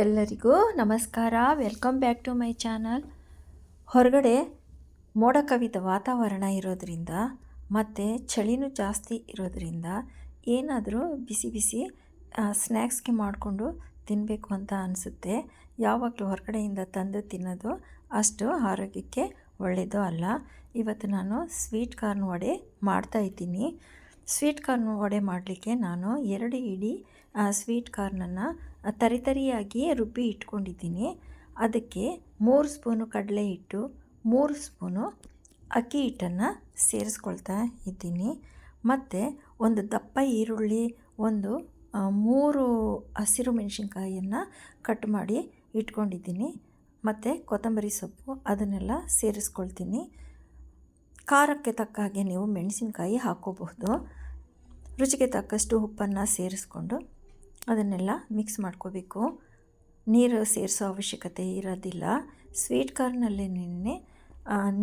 ಎಲ್ಲರಿಗೂ ನಮಸ್ಕಾರ. Welcome back to my channel ಹೊರಗಡೆ ಮೋಡ ಕವಿದ ವಾತಾವರಣ ಇರೋದ್ರಿಂದ ಮತ್ತು ಚಳಿನೂ ಜಾಸ್ತಿ ಇರೋದ್ರಿಂದ ಏನಾದರೂ ಬಿಸಿ ಬಿಸಿ ಸ್ನ್ಯಾಕ್ಸ್ಗೆ ಮಾಡಿಕೊಂಡು ತಿನ್ನಬೇಕು ಅಂತ ಅನಿಸುತ್ತೆ. ಯಾವಾಗಲೂ ಹೊರಗಡೆಯಿಂದ ತಂದು ತಿನ್ನೋದು ಅಷ್ಟು ಆರೋಗ್ಯಕ್ಕೆ ಒಳ್ಳೆಯದು ಅಲ್ಲ. ಇವತ್ತು ನಾನು ಸ್ವೀಟ್ ಕಾರ್ನ್ ವಡೆ ಮಾಡ್ತಾ ಇದ್ದೀನಿ. ಸ್ವೀಟ್ ಕಾರ್ನ್ ವಡೆ ಮಾಡಲಿಕ್ಕೆ ನಾನು ಎರಡು ಇಡೀ ಸ್ವೀಟ್ ಕಾರ್ನನ್ನು ತರಿತರಿಯಾಗಿ ರುಬ್ಬಿ ಇಟ್ಕೊಂಡಿದ್ದೀನಿ. ಅದಕ್ಕೆ ಮೂರು ಸ್ಪೂನು ಕಡಲೆ ಹಿಟ್ಟು, ಮೂರು ಸ್ಪೂನು ಅಕ್ಕಿ ಹಿಟ್ಟನ್ನು ಸೇರಿಸ್ಕೊಳ್ತಾ ಇದ್ದೀನಿ. ಮತ್ತು ಒಂದು ದಪ್ಪ ಈರುಳ್ಳಿ, ಒಂದು ಮೂರು ಹಸಿರು ಮೆಣಸಿನ್ಕಾಯಿಯನ್ನು ಕಟ್ ಮಾಡಿ ಇಟ್ಕೊಂಡಿದ್ದೀನಿ. ಮತ್ತು ಕೊತ್ತಂಬರಿ ಸೊಪ್ಪು ಅದನ್ನೆಲ್ಲ ಸೇರಿಸ್ಕೊಳ್ತೀನಿ. ಖಾರಕ್ಕೆ ತಕ್ಕ ಹಾಗೆ ನೀವು ಮೆಣಸಿನ್ಕಾಯಿ ಹಾಕೋಬಹುದು ರುಚಿಗೆ ತಕ್ಕಷ್ಟು ಉಪ್ಪನ್ನು ಸೇರಿಸ್ಕೊಂಡು ಅದನ್ನೆಲ್ಲ ಮಿಕ್ಸ್ ಮಾಡ್ಕೋಬೇಕು. ನೀರು ಸೇರಿಸೋ ಅವಶ್ಯಕತೆ ಇರೋದಿಲ್ಲ. ಸ್ವೀಟ್ ಕಾರ್ನಲ್ಲಿ ನಿನ್ನೆ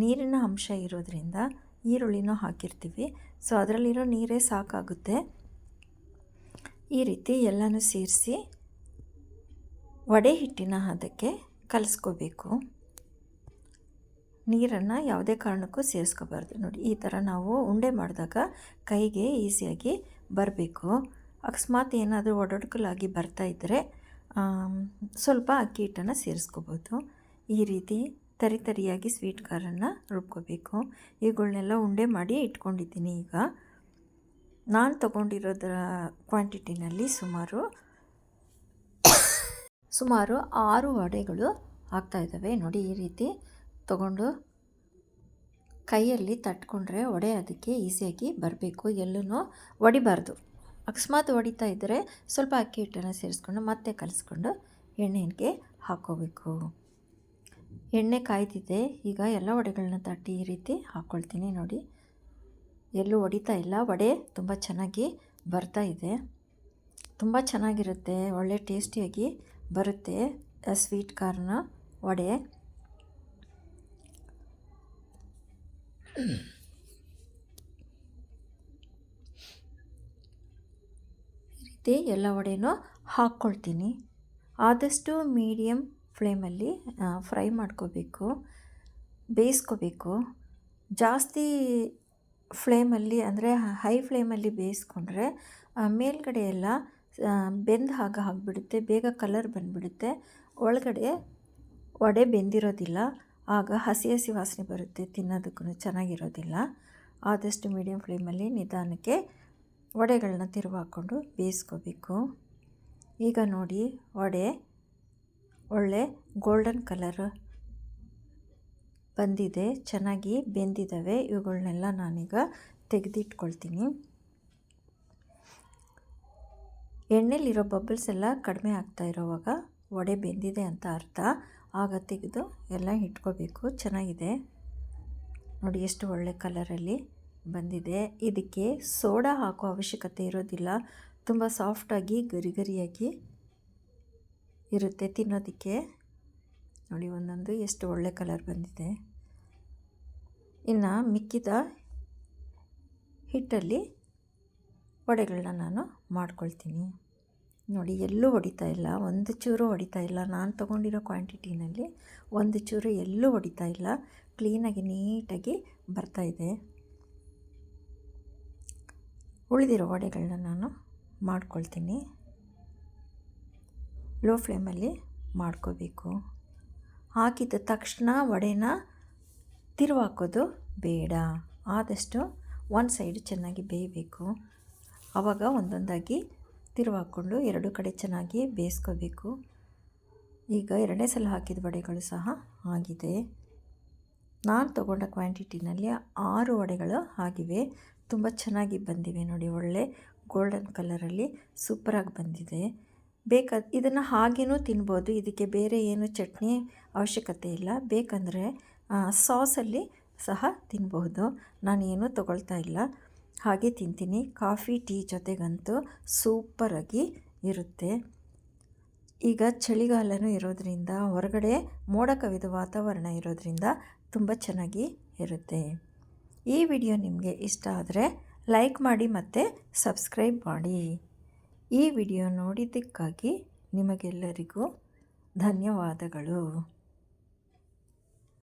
ನೀರಿನ ಅಂಶ ಇರೋದ್ರಿಂದ ಈರುಳ್ಳಿನೂ ಹಾಕಿರ್ತೀವಿ. ಸೊ ಅದರಲ್ಲಿರೋ ನೀರೇ ಸಾಕಾಗುತ್ತೆ. ಈ ರೀತಿ ಎಲ್ಲನೂ ಸೇರಿಸಿ ವಡೆ ಹಿಟ್ಟಿನ ಅದಕ್ಕೆ ಕಲಸ್ಕೋಬೇಕು. ನೀರನ್ನು ಯಾವುದೇ ಕಾರಣಕ್ಕೂ ಸೇರಿಸ್ಕೋಬಾರ್ದು. ನೋಡಿ, ಈ ಥರ ನಾವು ಉಂಡೆ ಮಾಡಿದಾಗ ಕೈಗೆ ಈಸಿಯಾಗಿ ಬರಬೇಕು. ಅಕಸ್ಮಾತ್ ಏನಾದರೂ ಒಡೊಡ್ಕಲಾಗಿ ಇದ್ದರೆ ಸ್ವಲ್ಪ ಅಕ್ಕಿ ಹಿಟ್ಟನ್ನು ಸೇರಿಸ್ಕೋಬೋದು. ಈ ರೀತಿ ತರಿ ತರಿಯಾಗಿ ಸ್ವೀಟ್ ಕಾರನ್ನು ರುಬ್ಕೋಬೇಕು. ಇವುಗಳನ್ನೆಲ್ಲ ಉಂಡೆ ಮಾಡಿ ಇಟ್ಕೊಂಡಿದ್ದೀನಿ ಈಗ. ನಾನು ತಗೊಂಡಿರೋದರ ಕ್ವಾಂಟಿಟಿನಲ್ಲಿ ಸುಮಾರು ಸುಮಾರು ಆರು ವಡೆಗಳು ಆಗ್ತಾಯಿದ್ದಾವೆ ನೋಡಿ ಈ ರೀತಿ ತಗೊಂಡು ಕೈಯಲ್ಲಿ ತಟ್ಕೊಂಡ್ರೆ ಒಡೆ ಅದಕ್ಕೆ ಈಸಿಯಾಗಿ ಬರಬೇಕು. ಎಲ್ಲೂ ಒಡಿಬಾರ್ದು. ಅಕಸ್ಮಾತ್ ಹೊಡಿತಾ ಇದ್ದರೆ ಸ್ವಲ್ಪ ಅಕ್ಕಿ ಹಿಟ್ಟನ್ನು ಸೇರಿಸ್ಕೊಂಡು ಮತ್ತೆ ಕಲಿಸ್ಕೊಂಡು ಎಣ್ಣೆಗೆ ಹಾಕ್ಕೋಬೇಕು ಎಣ್ಣೆ ಕಾಯ್ದಿದೆ. ಈಗ ಎಲ್ಲ ವಡೆಗಳನ್ನ ತಟ್ಟಿ ಈ ರೀತಿ ಹಾಕ್ಕೊಳ್ತೀನಿ ನೋಡಿ. ಎಲ್ಲೂ ಹೊಡಿತಾ ಇಲ್ಲ. ವಡೆ ತುಂಬ ಚೆನ್ನಾಗಿ ಬರ್ತಾ ಇದೆ. ತುಂಬ ಚೆನ್ನಾಗಿರುತ್ತೆ. ಒಳ್ಳೆ ಟೇಸ್ಟಿಯಾಗಿ ಬರುತ್ತೆ. ಸ್ವೀಟ್ ಕಾರ್ನ ವಡೆ. ರೀತಿ ಎಲ್ಲ ವಡೆನೂ ಹಾಕ್ಕೊಳ್ತೀನಿ. ಆದಷ್ಟು ಮೀಡಿಯಮ್ ಫ್ಲೇಮಲ್ಲಿ ಫ್ರೈ ಮಾಡ್ಕೋಬೇಕು, ಬೇಯಿಸ್ಕೋಬೇಕು. ಜಾಸ್ತಿ ಫ್ಲೇಮಲ್ಲಿ ಅಂದರೆ ಹೈ ಫ್ಲೇಮಲ್ಲಿ ಬೇಯಿಸ್ಕೊಂಡ್ರೆ ಮೇಲ್ಗಡೆ ಎಲ್ಲ ಬೆಂದ ಹಾಗ ಆಗಿಬಿಡುತ್ತೆ, ಬೇಗ ಕಲರ್ ಬಂದುಬಿಡುತ್ತೆ. ಒಳಗಡೆ ವಡೆ ಬೆಂದಿರೋದಿಲ್ಲ, ಆಗ ಹಸಿ ಹಸಿ ವಾಸನೆ ಬರುತ್ತೆ ತಿನ್ನೋದಕ್ಕೂ ಚೆನ್ನಾಗಿರೋದಿಲ್ಲ. ಆದಷ್ಟು ಮೀಡಿಯಮ್ ಫ್ಲೇಮಲ್ಲಿ ನಿಧಾನಕ್ಕೆ ವಡೆಗಳನ್ನ ತಿರುವು ಹಾಕ್ಕೊಂಡು ಬೇಯಿಸ್ಕೋಬೇಕು. ಈಗ ನೋಡಿ, ವಡೆ ಒಳ್ಳೆ ಗೋಲ್ಡನ್ ಕಲರ್ ಬಂದಿದೆ, ಚೆನ್ನಾಗಿ ಬೆಂದಿದ್ದಾವೆ ಇವುಗಳನ್ನೆಲ್ಲ ನಾನೀಗ ತೆಗೆದಿಟ್ಕೊಳ್ತೀನಿ. ಎಣ್ಣೆಲಿರೋ ಬಬಲ್ಸ್ ಎಲ್ಲ ಕಡಿಮೆ ಆಗ್ತಾ ಇರೋವಾಗ ವಡೆ ಬೆಂದಿದೆ ಅಂತ ಅರ್ಥ. ಆಗ ತೆಗೆದು ಎಲ್ಲ ಇಟ್ಕೋಬೇಕು. ಚೆನ್ನಾಗಿದೆ. ನೋಡಿ, ಎಷ್ಟು ಒಳ್ಳೆ ಕಲರಲ್ಲಿ ಬಂದಿದೆ. ಇದಕ್ಕೆ ಸೋಡಾ ಹಾಕೋ ಅವಶ್ಯಕತೆ ಇರೋದಿಲ್ಲ. ತುಂಬ ಸಾಫ್ಟಾಗಿ ಗರಿ ಗರಿಯಾಗಿ ಇರುತ್ತೆ ತಿನ್ನೋದಕ್ಕೆ. ನೋಡಿ, ಒಂದೊಂದು ಎಷ್ಟು ಒಳ್ಳೆ ಕಲರ್ ಬಂದಿದೆ. ಇನ್ನು ಮಿಕ್ಕಿದ ಹಿಟ್ಟಲ್ಲಿ ವಡೆಗಳನ್ನ ನಾನು ಮಾಡ್ಕೊಳ್ತೀನಿ. ನೋಡಿ, ಎಲ್ಲೂ ಹೊಡಿತಾ ಇಲ್ಲ. ಒಂದು ಚೂರು ಹೊಡಿತಾ ಇಲ್ಲ. ನಾನು ತೊಗೊಂಡಿರೋ ಕ್ವಾಂಟಿಟಿನಲ್ಲಿ ಒಂದು ಚೂರು ಎಲ್ಲೂ ಹೊಡಿತಾ ಇಲ್ಲ. ಕ್ಲೀನಾಗಿ ನೀಟಾಗಿ ಬರ್ತಾಯಿದೆ ಉಳಿದಿರೋ ವಡೆಗಳನ್ನ ನಾನು ಮಾಡ್ಕೊಳ್ತೀನಿ. ಲೋ ಫ್ಲೇಮಲ್ಲಿ ಮಾಡ್ಕೋಬೇಕು. ಹಾಕಿದ ತಕ್ಷಣ ವಡೆನ ತಿರುವಾಕೋದು ಬೇಡ. ಆದಷ್ಟು ಒಂದು ಸೈಡ್ ಚೆನ್ನಾಗಿ ಬೇಯಬೇಕು. ಆವಾಗ ಒಂದೊಂದಾಗಿ ತಿರುವಾಕ್ಕೊಂಡು ಎರಡು ಕಡೆ ಚೆನ್ನಾಗಿ ಬೇಯಿಸ್ಕೋಬೇಕು. ಈಗ ಎರಡನೇ ಸಲ ಹಾಕಿದ ವಡೆಗಳು ಸಹ ಆಗಿದೆ. ನಾನು ತಗೊಂಡ ಕ್ವಾಂಟಿಟಿನಲ್ಲಿ ಆರು ವಡೆಗಳು ಆಗಿವೆ. ತುಂಬ ಚೆನ್ನಾಗಿ ಬಂದಿವೆ ನೋಡಿ, ಒಳ್ಳೆ ಗೋಲ್ಡನ್ ಕಲರಲ್ಲಿ ಸೂಪರಾಗಿ ಬಂದಿದೆ. ಬೇಕಾದ ಇದನ್ನು ಹಾಗೇನೂ ತಿನ್ಬೋದು, ಇದಕ್ಕೆ ಬೇರೆ ಏನು ಚಟ್ನಿ ಅವಶ್ಯಕತೆ ಇಲ್ಲ. ಬೇಕಂದರೆ ಸಾಸಲ್ಲಿ ಸಹ ತಿನ್ಬಹುದು ನಾನು ತಗೊಳ್ತಾ ತೊಗೊಳ್ತಾ ಇಲ್ಲ. ಹಾಗೆ ತಿಂತೀನಿ. ಕಾಫಿ, ಟೀ ಜೊತೆಗಂತೂ ಸೂಪರಾಗಿ ಇರುತ್ತೆ. ಈಗ ಚಳಿಗಾಲನೂ ಇರೋದರಿಂದ, ಹೊರಗಡೆ ಮೋಡ ಕವಿದ ವಾತಾವರಣ ಇರೋದರಿಂದ ತುಂಬ ಚೆನ್ನಾಗಿ ಇರುತ್ತೆ. ಈ ವಿಡಿಯೋ ನಿಮಗೆ ಇಷ್ಟ ಆದರೆ ಲೈಕ್ ಮಾಡಿ ಮತ್ತು ಸಬ್ಸ್ಕ್ರೈಬ್ ಮಾಡಿ. ಈ ವಿಡಿಯೋ ನೋಡಿದ್ದಕ್ಕಾಗಿ ನಿಮಗೆಲ್ಲರಿಗೂ ಧನ್ಯವಾದಗಳು.